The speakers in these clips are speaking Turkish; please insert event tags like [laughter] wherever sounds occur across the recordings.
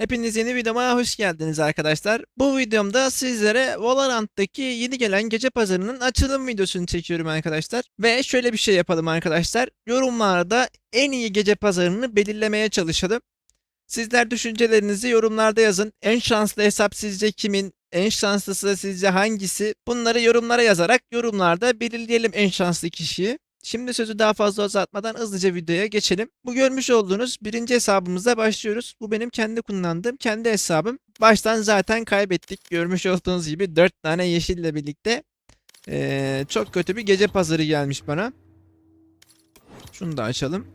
Hepiniz yeni videoma hoş geldiniz arkadaşlar. Bu videomda sizlere Valorant'taki yeni gelen gece pazarının açılım videosunu çekiyorum arkadaşlar. Ve şöyle bir şey yapalım arkadaşlar. Yorumlarda en iyi gece pazarını belirlemeye çalışalım. Sizler düşüncelerinizi yorumlarda yazın. En şanslı hesap sizce kimin? En şanslısı sizce hangisi? Bunları yorumlara yazarak yorumlarda belirleyelim en şanslı kişiyi. Şimdi sözü daha fazla uzatmadan hızlıca videoya geçelim. Bu görmüş olduğunuz birinci hesabımıza başlıyoruz. Bu benim kendi kullandığım kendi hesabım. Baştan zaten kaybettik. Görmüş olduğunuz gibi 4 tane yeşille birlikte. Ee, çok kötü bir gece pazarı gelmiş bana. Şunu da açalım.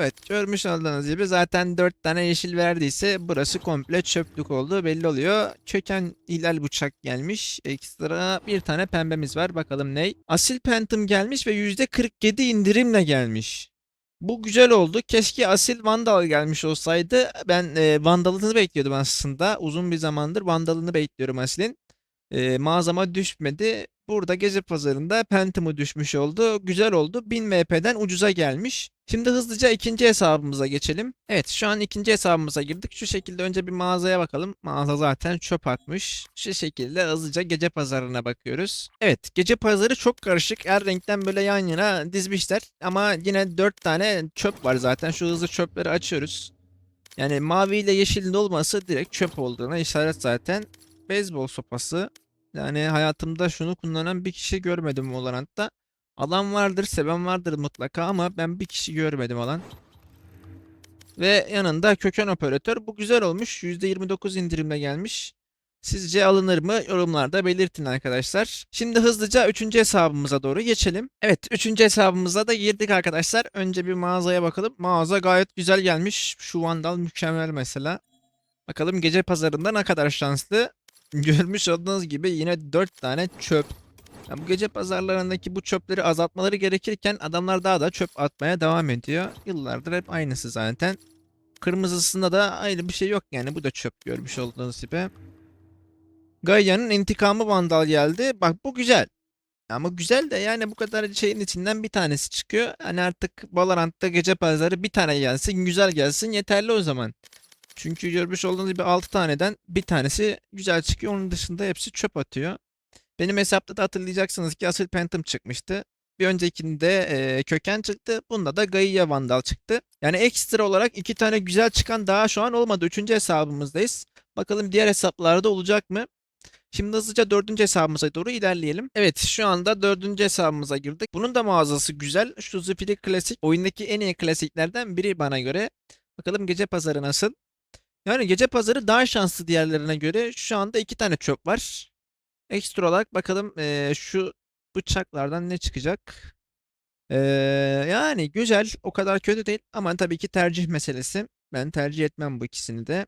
Evet görmüş olduğunuz gibi zaten 4 tane yeşil verdiyse burası komple çöplük oldu belli oluyor. Köken hilal bıçak gelmiş. Ekstra bir tane pembemiz var bakalım ney. Asil Phantom gelmiş ve %47 indirimle gelmiş. Bu güzel oldu. Keşke Asil Vandal gelmiş olsaydı. Ben e, Vandal'ını bekliyordum aslında. Uzun bir zamandır Vandal'ını bekliyorum Asil'in. E, mağazama düşmedi. Burada gece pazarında Phantom'u düşmüş oldu. Güzel oldu. 1000 MP'den ucuza gelmiş. Şimdi hızlıca ikinci hesabımıza geçelim. Evet şu an ikinci hesabımıza girdik. Şu şekilde önce bir mağazaya bakalım. Mağaza zaten çöp atmış. Şu şekilde hızlıca gece pazarına bakıyoruz. Evet gece pazarı çok karışık. Her renkten böyle yan yana dizmişler. Ama yine 4 tane çöp var zaten. Şu hızlı çöpleri açıyoruz. Yani mavi ile yeşilin olması direkt çöp olduğuna işaret zaten. Beyzbol sopası. Yani hayatımda şunu kullanan bir kişi görmedim Valorant'ta. Alan vardır, seven vardır mutlaka ama ben bir kişi görmedim alan. Ve yanında köken operatör. Bu güzel olmuş. %29 indirimle gelmiş. Sizce alınır mı? Yorumlarda belirtin arkadaşlar. Şimdi hızlıca 3. hesabımıza doğru geçelim. Evet 3. hesabımıza da girdik arkadaşlar. Önce bir mağazaya bakalım. Mağaza gayet güzel gelmiş. Şu vandal mükemmel mesela. Bakalım gece pazarında ne kadar şanslı. [laughs] Görmüş olduğunuz gibi yine 4 tane çöp. Ya bu gece pazarlarındaki bu çöpleri azaltmaları gerekirken adamlar daha da çöp atmaya devam ediyor. Yıllardır hep aynısı zaten. Kırmızısında da ayrı bir şey yok yani bu da çöp görmüş olduğunuz gibi. Gaia'nın intikamı vandal geldi. Bak bu güzel. Ama güzel de yani bu kadar şeyin içinden bir tanesi çıkıyor. Hani artık Valorant'ta gece pazarı bir tane gelsin, güzel gelsin yeterli o zaman. Çünkü görmüş olduğunuz gibi 6 taneden bir tanesi güzel çıkıyor. Onun dışında hepsi çöp atıyor. Benim hesapta da hatırlayacaksınız ki Asil Phantom çıkmıştı. Bir öncekinde e, köken çıktı. Bunda da Gaia Vandal çıktı. Yani ekstra olarak iki tane güzel çıkan daha şu an olmadı. Üçüncü hesabımızdayız. Bakalım diğer hesaplarda olacak mı? Şimdi hızlıca dördüncü hesabımıza doğru ilerleyelim. Evet şu anda dördüncü hesabımıza girdik. Bunun da mağazası güzel. Şu Zufili Klasik oyundaki en iyi klasiklerden biri bana göre. Bakalım gece pazarı nasıl? Yani gece pazarı daha şanslı diğerlerine göre. Şu anda iki tane çöp var. Ekstra olarak bakalım eee, şu bıçaklardan ne çıkacak? Eee, yani güzel. O kadar kötü değil. Ama tabii ki tercih meselesi. Ben tercih etmem bu ikisini de.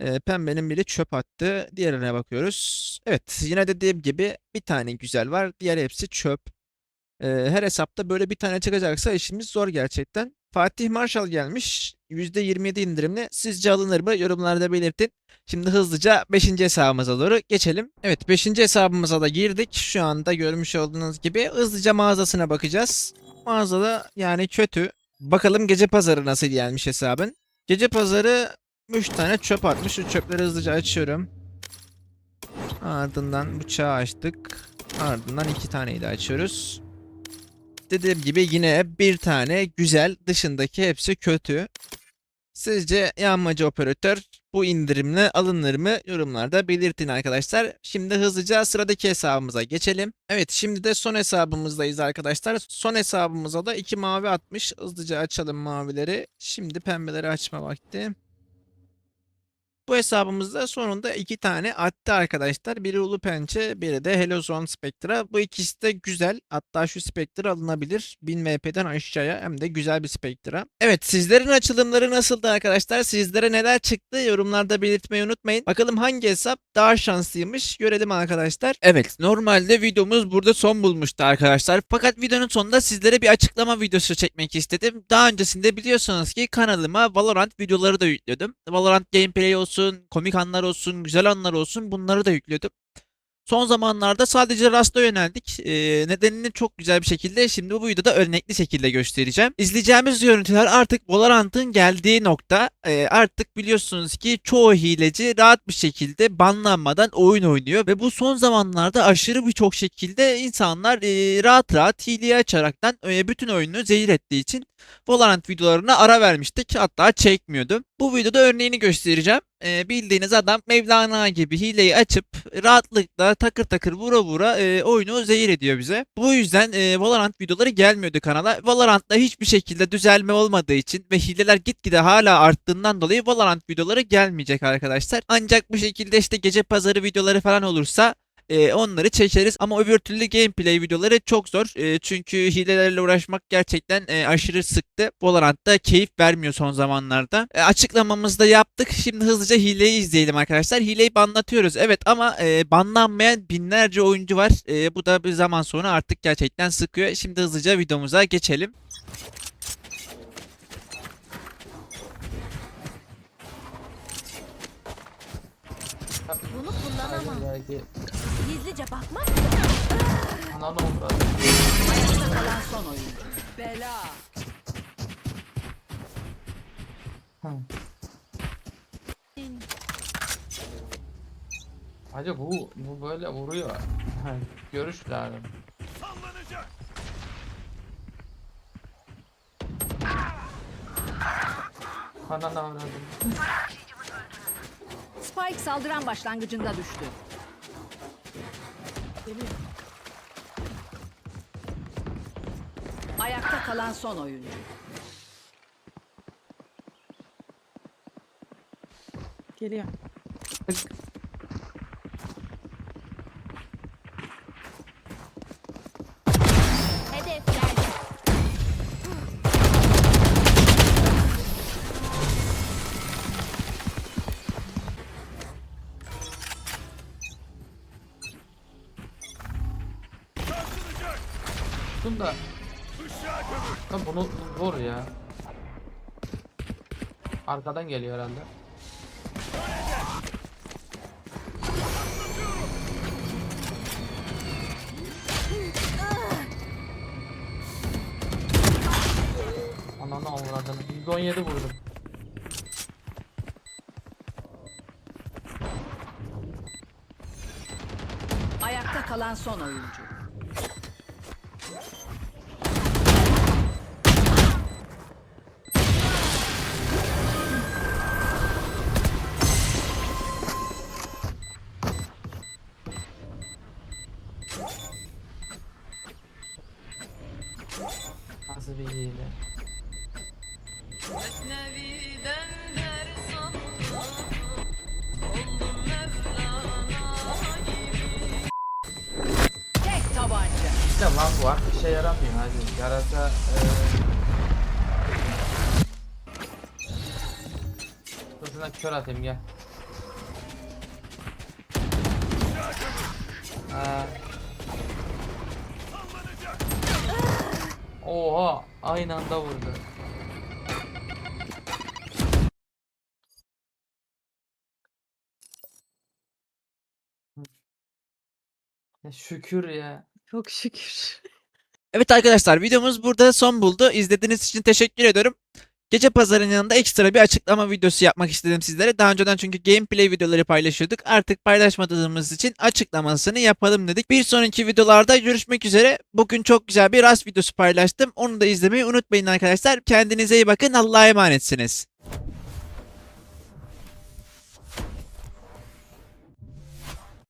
Eee, pembenin biri çöp attı. Diğerine bakıyoruz. Evet yine dediğim gibi bir tane güzel var. Diğer hepsi çöp. Eee, her hesapta böyle bir tane çıkacaksa işimiz zor gerçekten. Fatih Marshall gelmiş. %27 indirimli. Sizce alınır mı? Yorumlarda belirtin. Şimdi hızlıca 5. hesabımıza doğru geçelim. Evet 5. hesabımıza da girdik. Şu anda görmüş olduğunuz gibi hızlıca mağazasına bakacağız. Mağazada yani kötü. Bakalım gece pazarı nasıl gelmiş hesabın. Gece pazarı 3 tane çöp atmış. Şu çöpleri hızlıca açıyorum. Ardından bıçağı açtık. Ardından iki taneyi de açıyoruz. Dediğim gibi yine bir tane güzel dışındaki hepsi kötü. Sizce yanmacı operatör bu indirimle alınır mı? Yorumlarda belirtin arkadaşlar. Şimdi hızlıca sıradaki hesabımıza geçelim. Evet şimdi de son hesabımızdayız arkadaşlar. Son hesabımıza da iki mavi atmış. Hızlıca açalım mavileri. Şimdi pembeleri açma vakti. Bu hesabımızda sonunda iki tane attı arkadaşlar. Biri Ulu Pençe, biri de Hello Zone Spectra. Bu ikisi de güzel. Hatta şu Spectra alınabilir. 1000 MP'den aşağıya hem de güzel bir Spectra. Evet sizlerin açılımları nasıldı arkadaşlar? Sizlere neler çıktı? Yorumlarda belirtmeyi unutmayın. Bakalım hangi hesap daha şanslıymış? Görelim arkadaşlar. Evet normalde videomuz burada son bulmuştu arkadaşlar. Fakat videonun sonunda sizlere bir açıklama videosu çekmek istedim. Daha öncesinde biliyorsunuz ki kanalıma Valorant videoları da yükledim. Valorant gameplay olsun, komik anlar olsun, güzel anlar olsun bunları da yüklüyordum. Son zamanlarda sadece Rust'a yöneldik. Ee, nedenini çok güzel bir şekilde şimdi bu videoda örnekli şekilde göstereceğim. İzleyeceğimiz görüntüler artık Valorant'ın geldiği nokta. Ee, artık biliyorsunuz ki çoğu hileci rahat bir şekilde banlanmadan oyun oynuyor ve bu son zamanlarda aşırı birçok şekilde insanlar e, rahat rahat hileyi açaraktan e, bütün oyunu zehir ettiği için Valorant videolarına ara vermiştik. Hatta çekmiyordum. Bu videoda örneğini göstereceğim. Ee, bildiğiniz adam Mevlana gibi hileyi açıp rahatlıkla takır takır vura vura e, oyunu zehir ediyor bize. Bu yüzden e, Valorant videoları gelmiyordu kanala. Valorant'ta hiçbir şekilde düzelme olmadığı için ve hileler gitgide hala arttığından dolayı Valorant videoları gelmeyecek arkadaşlar. Ancak bu şekilde işte gece pazarı videoları falan olursa e, onları çekeriz ama öbür türlü gameplay videoları çok zor. E, çünkü hilelerle uğraşmak gerçekten e, aşırı sıktı. Valorant'ta keyif vermiyor son zamanlarda. E, açıklamamızı da yaptık. Şimdi hızlıca hileyi izleyelim arkadaşlar. Hileyi banlatıyoruz evet ama e, banlanmayan binlerce oyuncu var. E, bu da bir zaman sonra artık gerçekten sıkıyor. Şimdi hızlıca videomuza geçelim. Bunu kullanamam. Belki Gizlice bakmak ananı olur. Ayakta kalan son oyuncu. Bela. Hacı bu bu böyle vuruyor. Görüş lazım. Ananı avradım. Spike saldıran başlangıcında düştü. Ayakta kalan son oyuncu. Geliyor. Tutun da. Lan bunu vur ya. Arkadan geliyor herhalde. Ananı avradını. 117 vurdum. Ayakta kalan son oyuncu. Nasıl bir hile? Tek tabanca. İşte lan bu artık işe yaramıyor hadi. Yarasa Dur şuna kör atayım gel. Ha. Oha aynı anda vurdu. Ya şükür ya. Çok şükür. Evet arkadaşlar videomuz burada son buldu. İzlediğiniz için teşekkür ediyorum. Gece pazarının yanında ekstra bir açıklama videosu yapmak istedim sizlere. Daha önceden çünkü gameplay videoları paylaşıyorduk. Artık paylaşmadığımız için açıklamasını yapalım dedik. Bir sonraki videolarda görüşmek üzere. Bugün çok güzel bir rast videosu paylaştım. Onu da izlemeyi unutmayın arkadaşlar. Kendinize iyi bakın. Allah'a emanetsiniz.